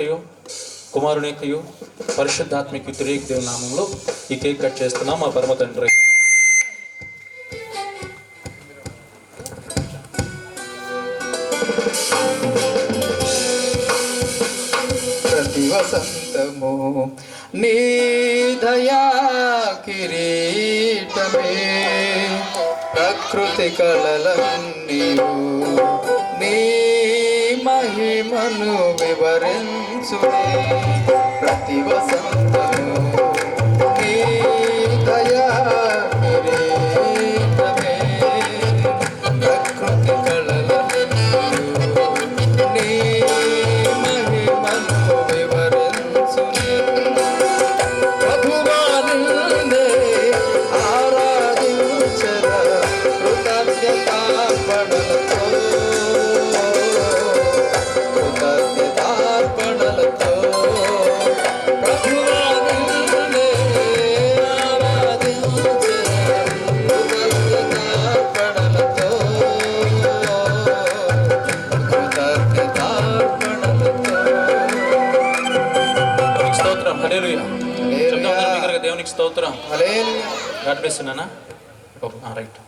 యొక్కయో కుమారుని యొక్కయో పరిశుద్ధాత్మిక తిరిగి దేవు నామంలో ఈ కేక్ కట్ చేస్తున్నాం. మా పరమ తండ్రి. ప్రతి వసంతము నీ దయా కిరీటమే ప్రకృతి కళలన్నీ మహిమను వివరించునే ప్రతి వసంతము నీ దయా కిరీటమే. స్తోత్రం. బిగ్గరగా దేవునికి స్తోత్రం. God bless right.